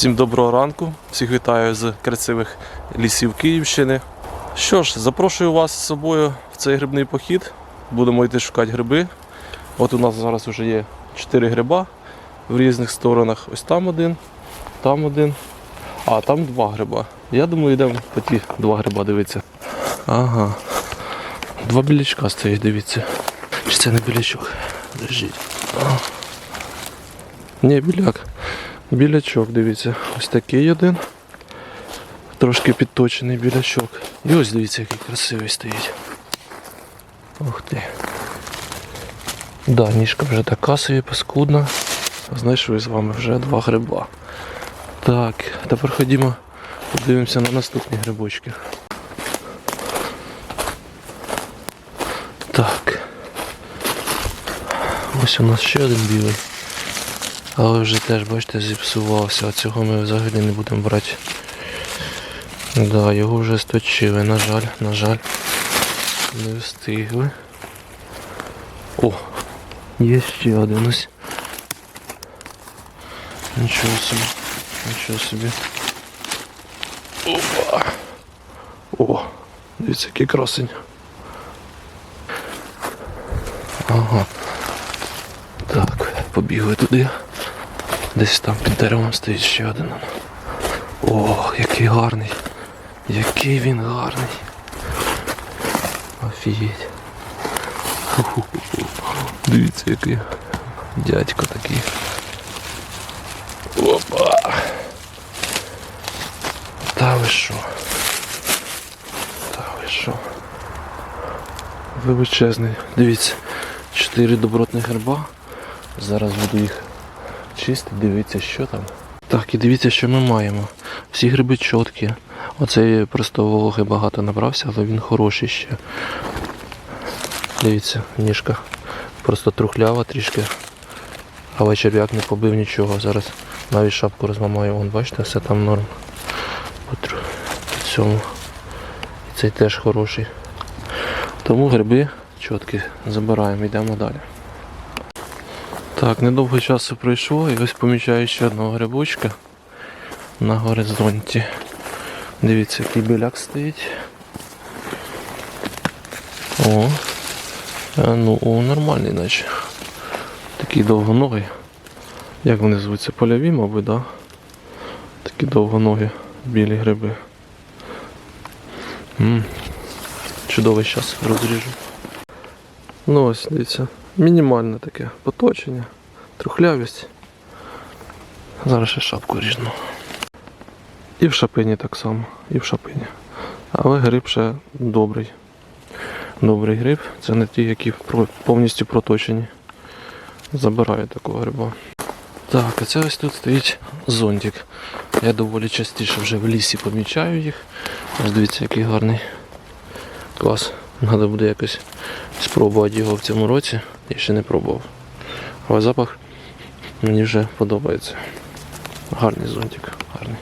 Всім доброго ранку, всіх вітаю з красивих лісів Київщини. Що ж, запрошую вас з собою в цей грибний похід. Будемо йти шукати гриби. От у нас зараз вже є 4 гриба в різних сторонах. Ось там один, там один, а там два гриба. Я думаю, йдемо по ті два гриба дивитися. Ага. Два білячка стоїть, дивіться. Чи це не білячок? Держіть. А. Ні, біляк. Білячок, дивіться, ось такий один. Трошки підточений білячок. І ось дивіться, який красивий стоїть. Ух ти. Да, ніжка вже така собі паскудна. Знайшли з вами вже два гриба. Так, тепер ходімо, подивимося на наступні грибочки. Так. Ось у нас ще один білий. Але вже теж, бачите, зіпсувався, а цього ми взагалі не будемо брати. Да, його вже сточили, на жаль, на жаль. Не встигли. О! Є ще один ось. Нічого собі. Нічого собі. Опа! О! Дивіться, який красень. Ага. Так, побігли туди. Десь там під деревом стоїть ще один. Ох, який гарний. Який він гарний. Офігеть. Дивіться, який дядько такий. Опа. Та ви що? Та ви що? Величезний. Дивіться, чотири добротних гриба. Зараз буду їх чистити, дивіться, що там. Так, і дивіться, що ми маємо. Всі гриби чіткі. Оцей просто вологи багато набрався, але він хороший ще. Дивіться, ніжка. Просто трухлява трішки. Але черв'як не побив нічого. Зараз навіть шапку розламаю. Вон, бачите, все там норм. Цьому. І цей теж хороший. Тому гриби чіткі. Забираємо, йдемо далі. Так, недовго часу пройшло і ось помічаю ще одного грибочка на горизонті. Дивіться, який біляк стоїть. О, ну о, нормальний наче. Такий довгоногий. Як вони звуться? Польові, мабуть, да? Такі довгоногі білі гриби. м Чудовий час розріжу. Ну ось, дивіться, мінімальне таке поточення, трухлявість. Зараз ще шапку ріжну. І в шапині так само, і в шапині. Але гриб ще добрий. Добрий гриб. Це не ті, які повністю проточені. Забираю такого гриба. Так, а це ось тут стоїть зонтик. Я доволі частіше вже в лісі помічаю їх. Ось дивіться, який гарний. Клас. Треба буде якось спробувати його в цьому році. Я ще не пробував. Але запах мені вже подобається. Гарний зонтик, гарний.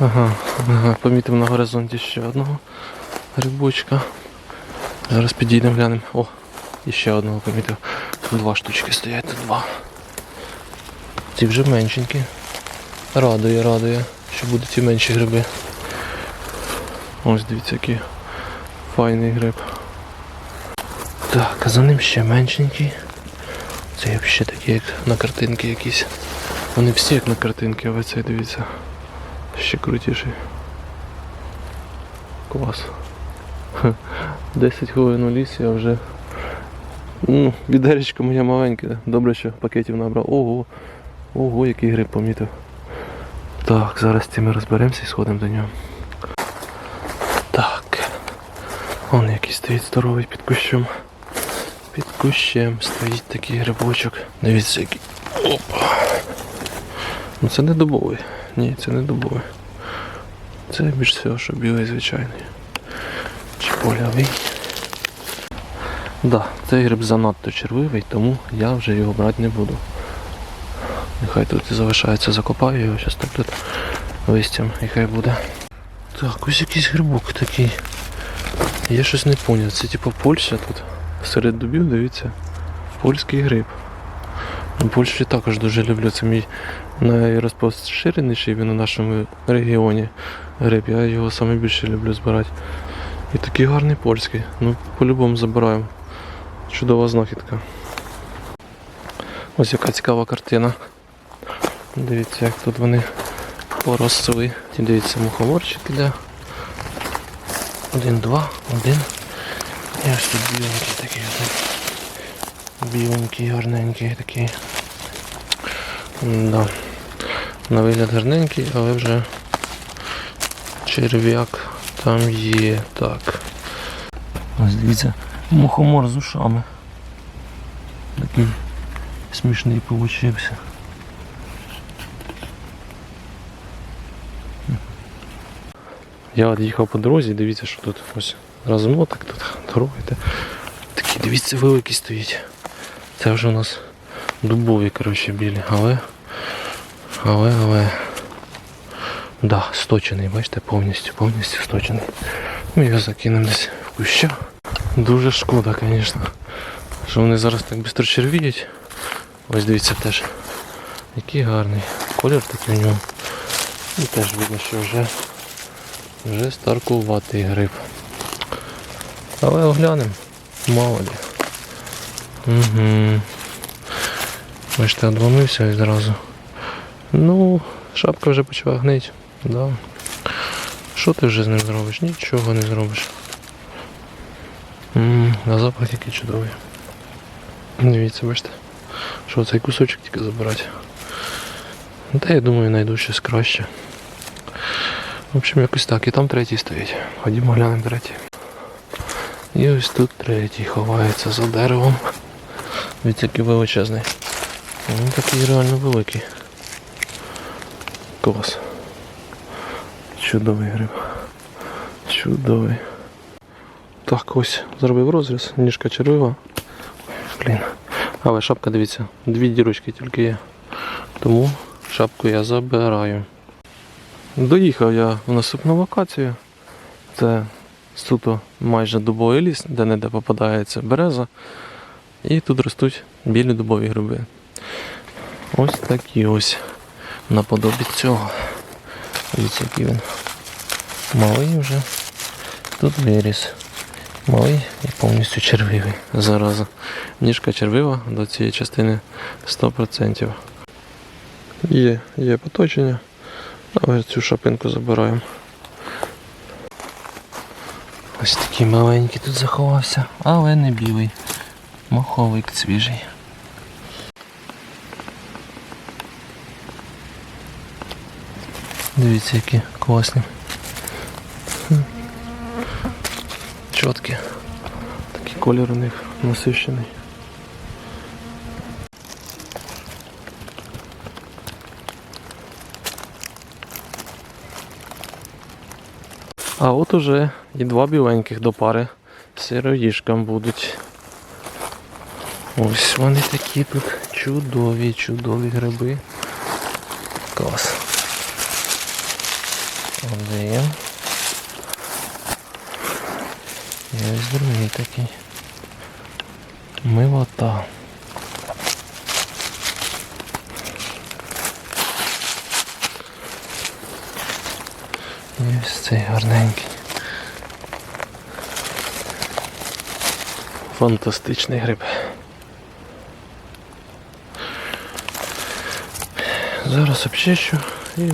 Ага, помітив на горизонті ще одного грибочка. Зараз підійдемо глянемо. О, і ще одного помітив. Тут два штучки стоять, тут два. Ці вже меншенькі. Радує, радує, що будуть і менші гриби. Ось дивіться, який файний гриб. Так, а за ним ще меншенький. Це взагалі такі, як на картинки якісь. Вони всі як на картинки, але цей дивіться. Ще крутіший. Клас. 10 хвилин у лісі, а вже. Ну, відеречко моє маленьке. Добре, що пакетів набрав. Ого. Ого, який гриб помітив. Так, зараз з цим розберемося і сходимо до нього. Так. Вон який стоїть здоровий під кущом. Під кущем стоїть такий грибочок. Дивіться який. Опа. Ну це не дубовий. Ні, це не дубовий. Це більш всього, що білий звичайний. Чи польовий. Да, цей гриб занадто червивий, тому я вже його брати не буду. Нехай тут і залишається, закопаю його, зараз так тут листям і хай буде. Так, ось якийсь грибок такий. Я щось не поняв. Це типу Польща тут. Серед дубів, дивіться. Польський гриб. Польщі також дуже люблю. Це мій найрозпоширеніший він у нашому регіоні гриб. Я його саме більше люблю збирати. І такий гарний польський. Ну, по-любому забираємо. Чудова знахідка. Ось яка цікава картина. Дивіться, як тут вони поросли. Дивіться, мухоморчик іде. Один, два, один. І ось тут біленький такий. один. Біленький, гарненький такий. Да. На вигляд гарненький, але вже черв'як там є. Так. Ось дивіться, мухомор з ушами. Такий смішний получився. Я от їхав по дорозі, дивіться, що тут ось розмоток тут дорога йде. Такі, дивіться, великі стоїть. Це вже у нас дубові, коротше, білі, але. Але, але. Да, сточений, бачите, повністю, повністю сточений. Ми його закинемо десь в куща. Дуже шкода, звісно. Що вони зараз так швидко червіють. Ось дивіться теж. Який гарний. Колір такий у нього. І теж видно, що вже, вже старкуватий гриб. Але оглянемо. Мало ли. Угу. Бачите, відломився відразу. Ну, шапка вже почала гнити. Да. Що ти вже з ним зробиш? Нічого не зробиш. м а запах який чудовий. Дивіться, бачите, що цей кусочок тільки забирати. Та я думаю, знайду щось краще. В общем, якось так. І там третій стоїть. Ходімо глянемо третій. І ось тут третій ховається за деревом. Дивіться, який величезний. Він такий реально великий. Клас. Чудовий гриб. Чудовий. Так, ось зробив розріз, ніжка червива. Блін. Але шапка, дивіться, дві дірочки тільки є. Тому шапку я забираю. Доїхав я в наступну локацію. Це суто майже дубовий ліс, де не де попадається береза. І тут ростуть білі дубові гриби. Ось такі ось наподобі цього. Дивіться, який він малий вже. Тут виріс. Малий і повністю червивий. Зараза. Ніжка червива до цієї частини 100%. Є, є поточення. Але цю шапинку забираємо. Ось такий маленький тут заховався, але не білий. Моховик свіжий. Дивіться, які класні. Хм. Чіткі. Такий колір у них насищений. А от уже і два біленьких до пари сироїжкам будуть. Ось вони такі тут чудові, чудові гриби. Клас. Один. І ось другий такий. Милота. Ось цей гарненький. Фантастичний гриб. Зараз обчищу і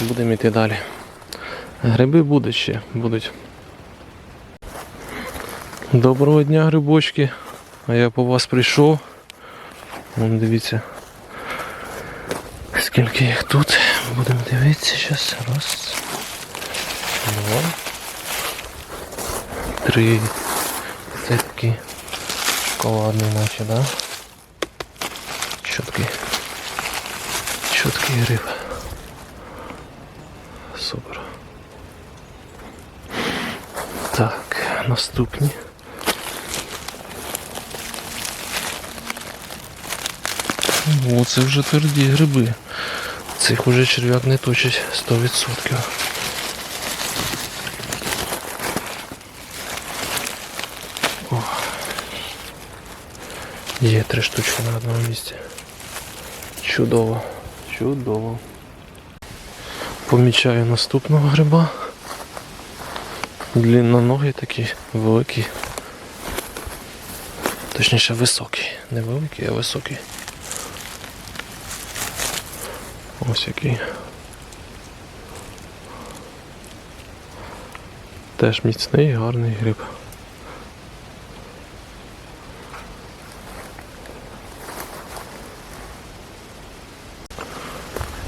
будемо йти далі. Гриби будуть ще, будуть. Доброго дня, грибочки. А я по вас прийшов. Вон дивіться. Скільки їх тут. Будемо дивитися зараз. Раз. Два. Три. Це такий шоколадний наче, да? Чіткий. Чіткий гриб. Супер. Так, наступні. О, це вже тверді гриби. Цих уже черв'як не точить 100%. Є три штучки на одному місці. Чудово. Чудово. Помічаю наступного гриба. Длинноногий такий, великий. Точніше високий. Не великий, а високий. Ось який. Теж міцний, гарний гриб.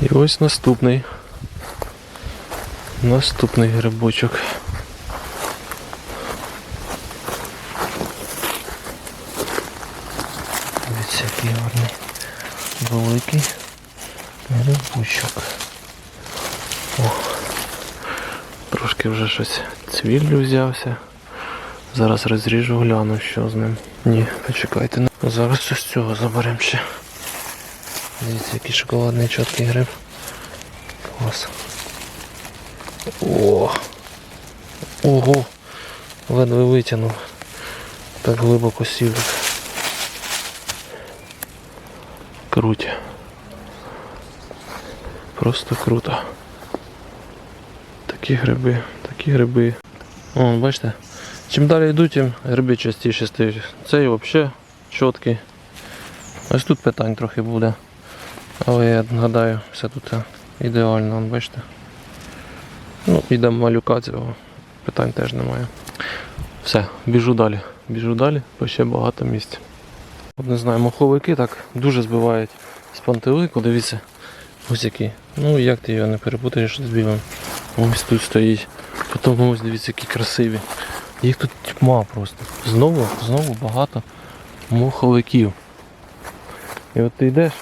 І ось наступний. Наступний грибочок. Дивіться, який гарний великий грибочок. О, трошки вже щось цвіллю взявся. Зараз розріжу, гляну, що з ним. Ні, почекайте. Зараз ось цього заберемо ще. Дивіться, який шоколадний чіткий гриб. Клас. О! Ого! Ледве витягнув. Так глибоко сів. Круть. Просто круто. Такі гриби, такі гриби. О, бачите? Чим далі йдуть, тим гриби частіше стають. Цей взагалі чіткий. Ось тут питань трохи буде. Але я гадаю, все тут ідеально, вон, бачите. Ну, йдемо малюка цього. Питань теж немає. Все, біжу далі. Біжу далі, бо ще багато місць. От не знаю, моховики так дуже збивають з пантелику, дивіться. Ось який. Ну як ти його не перепутаєш з білим. Ось тут стоїть. Потім ось дивіться, які красиві. Їх тут тьма просто. Знову, знову багато моховиків. І от ти йдеш,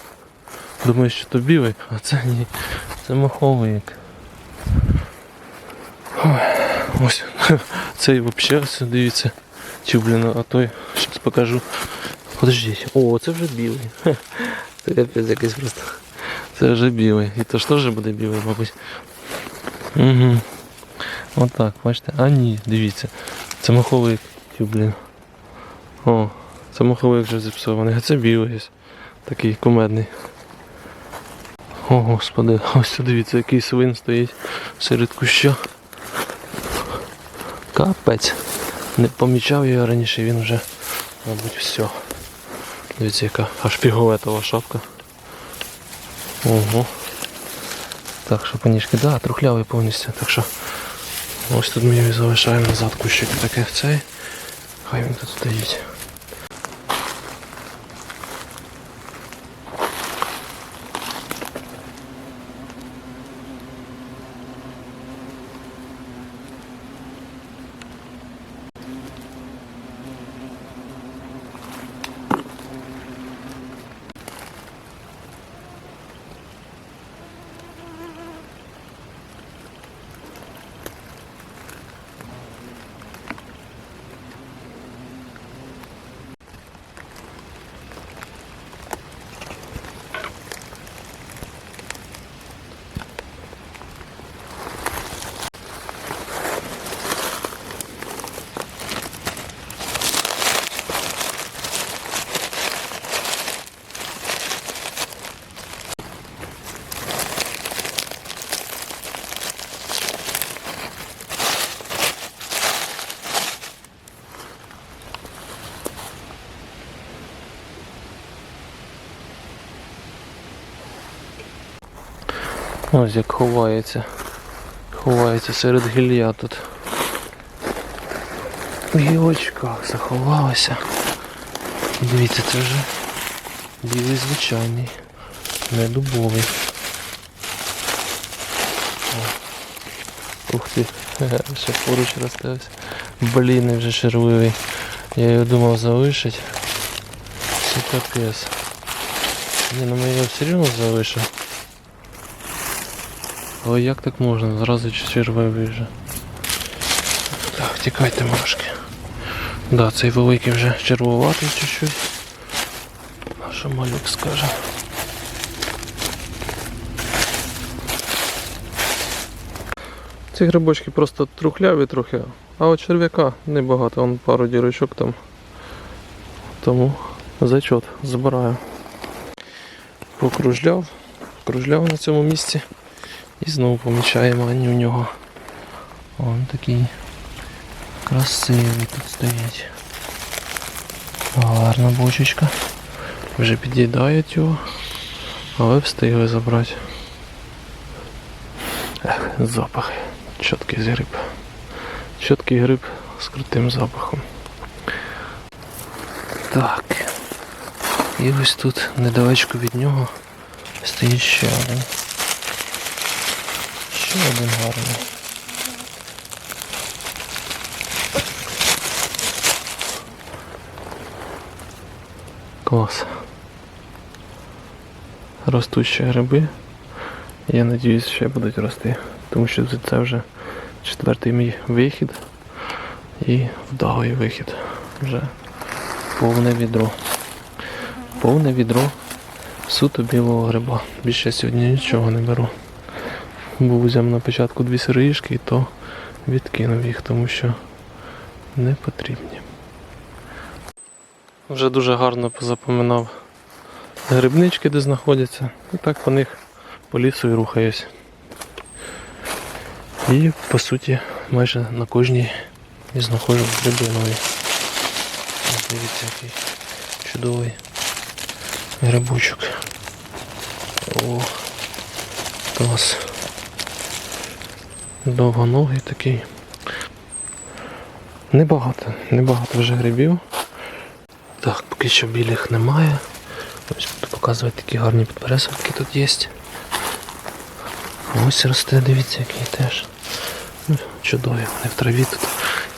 думаєш, що то білий, а це ні. Це моховик. Ой, Ось цей взагалі дивіться. Чи блін, а той, зараз покажу. Подождіть. О, це вже білий. Це капець якийсь просто. Це вже білий. І то ж теж буде білий, мабуть. Угу. Отак, бачите? А ні, дивіться. Це маховик. Тю, блін. О, це маховик вже зіпсований, а це білий. Такий кумедний. О, господи, ось дивіться, який свин стоїть серед куща. Капець. Не помічав його раніше, він вже, мабуть, все. Дивіться, яка аж піголетова шапка. Ого. Так, що поніжки, да, трухлявий повністю. Так що ось тут ми його залишаємо назад кущик таке цей. Хай він тут стоїть. Ось як ховається. Ховається серед гілля тут. В гілочках заховалося. Дивіться, це вже білий звичайний, не дубовий. Ух ти, ще поруч розставився. Блін, вже червивий. Я його думав залишить. Це капець. Ні, ну ми його все одно залишимо. Але як так можна? Зразу червивий вже. Так, тікайте мошки. Да, цей великий вже червоватий чуть-чуть. А що малюк скаже? Ці грибочки просто трухляві трохи, а от черв'яка небагато, вон пару дірочок там. Тому зачот забираю. покружляв, кружляв на цьому місці і знову помічаємо Аню у нього. Он такий красивий тут стоїть. Гарна бочечка. Вже під'їдають його, але встигли забрати. Ех, запах. Чіткий гриб. Чіткий гриб з крутим запахом. Так. І ось тут недалечко від нього стоїть ще один. Ще один гарний. Клас. Ростущі гриби. Я надіюсь, ще будуть рости. Тому що це вже четвертий мій вихід і вдалий вихід. Вже повне відро. Повне відро суто білого гриба. Більше сьогодні нічого не беру. Був взяв на початку дві сироїшки і то відкинув їх, тому що не потрібні. Вже дуже гарно позапоминав грибнички, де знаходяться. І так по них по лісу і рухаюсь. І по суті майже на кожній і знаходжу гриби. Дивіться, який чудовий грибочок. О, клас. Довгоногий такий. Небагато, небагато вже грибів. Так, поки що білих немає. Ось буду показувати такі гарні підберезовики тут є. Ось росте, дивіться, який теж. Ну, Чудові, не в траві тут.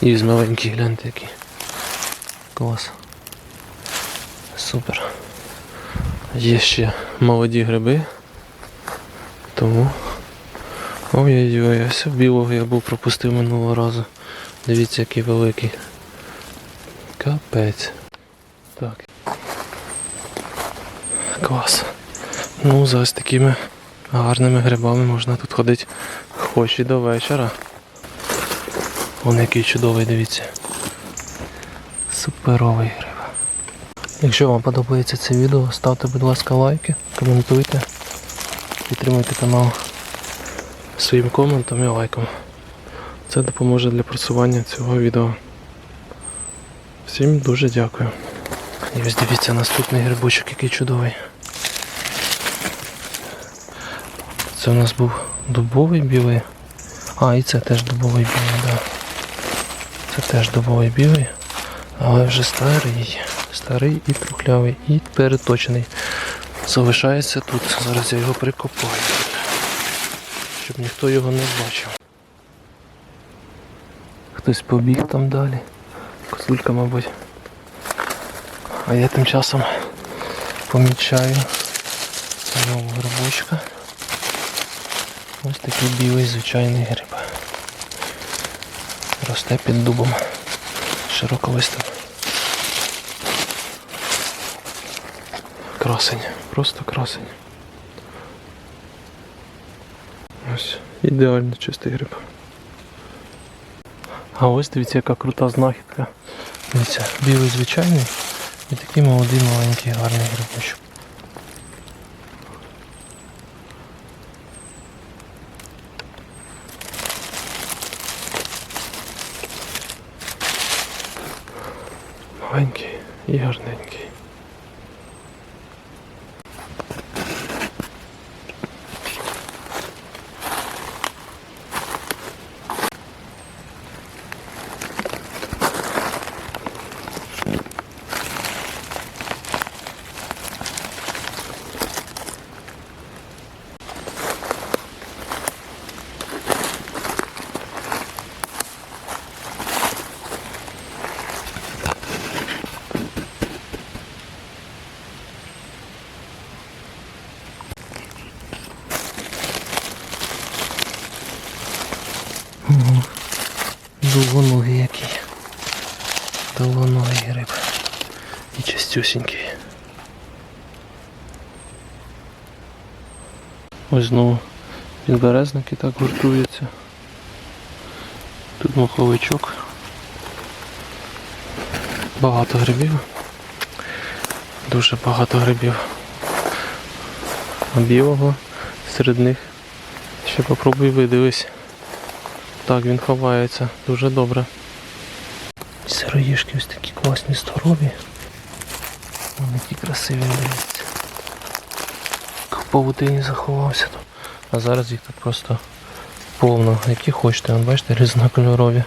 І маленький, гляньте який. Клас. Супер. Є ще молоді гриби. Тому. Ой-ой-ой, ось білого я був пропустив минулого разу. Дивіться, який великий. Капець. Так. Клас. Ну, за ось такими гарними грибами можна тут ходити хоч і до вечора. Вон який чудовий, дивіться. Суперовий гриб. Якщо вам подобається це відео, ставте, будь ласка, лайки, коментуйте, підтримуйте канал своїм коментом і лайком. Це допоможе для просування цього відео. Всім дуже дякую. І ось дивіться наступний грибочок, який чудовий. Це у нас був дубовий білий. А, і це теж дубовий білий, так. Да. Це теж дубовий білий, але вже старий. Старий і трухлявий, і переточений. Залишається тут. Зараз я його прикопаю. Щоб ніхто його не бачив. Хтось побіг там далі. Козулька, мабуть. А я тим часом помічаю нового грибочка. Ось такий білий звичайний гриб. Росте під дубом. Широко Широковистим. Красень, просто красень. Ось, ідеально чистий гриб. А ось дивіться, яка крута знахідка. Дивіться, білий звичайний і такий молодий маленький гарний грибочок. Маленький і гарненький. Ого. Довгоногий який. Довгоногий гриб. І чистюсінький. Ось знову підберезники так гуртуються. Тут моховичок. Багато грибів. Дуже багато грибів. А білого серед них. Ще попробуй видивись. Так, він ховається дуже добре. Сироїшки ось такі класні здорові. Вони які красиві дивіться. Павутині заховався тут. А зараз їх тут просто повно. Які хочете, бачите, різнокольорові.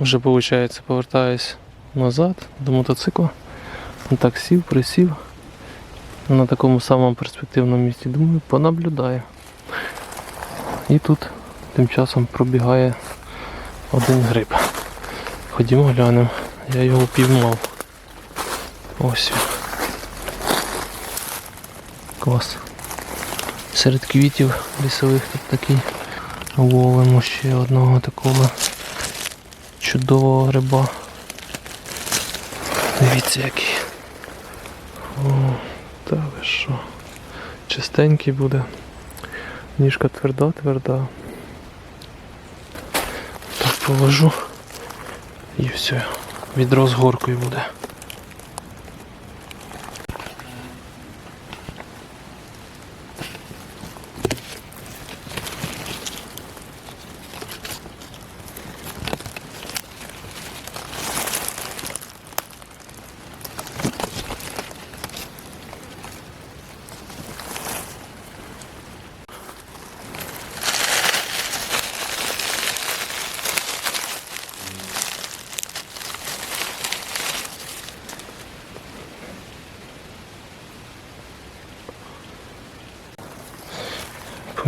Вже виходить, повертаюсь назад до мотоцикла. Так сів, присів на такому самому перспективному місці. Думаю, понаблюдаю. І тут тим часом пробігає один гриб. Ходімо глянемо. Я його піймав. Ось. Клас. Серед квітів лісових тут такий ловимо ще одного такого чудового гриба. Дивіться який. О, та ви що. Чистенький буде. Ніжка тверда, тверда. Так положу. І все. Відро з горкою буде.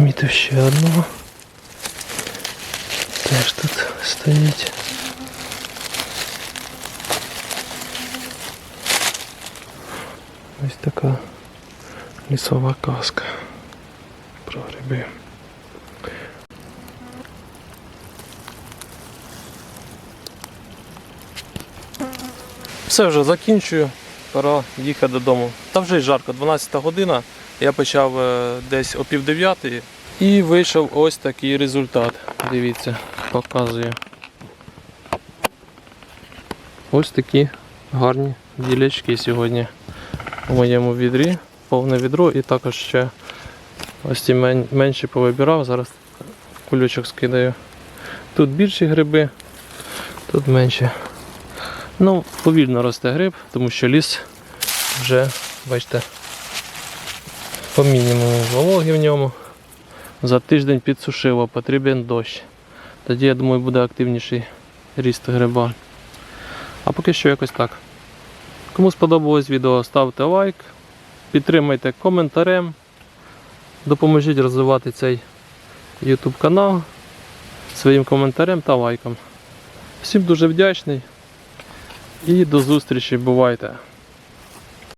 Помітив ще одного. Теж тут стоїть. Ось така лісова казка про гриби. Все вже закінчую. Пора їхати додому. Та вже й жарко, 12 година. Я почав е, десь о пів дев'ятої і вийшов ось такий результат. Дивіться, показую. Ось такі гарні ділячки сьогодні у моєму відрі. Повне відро і також ще ось ці мен- менші повибирав. Зараз кулючок скидаю. Тут більші гриби, тут менші. Ну, повільно росте гриб, тому що ліс вже, бачите, по мінімуму вологи в ньому. За тиждень підсушило, потрібен дощ. Тоді, я думаю, буде активніший ріст гриба. А поки що якось так. Кому сподобалось відео, ставте лайк, підтримайте коментарем, допоможіть розвивати цей YouTube канал своїм коментарем та лайком. Всім дуже вдячний і до зустрічі, бувайте!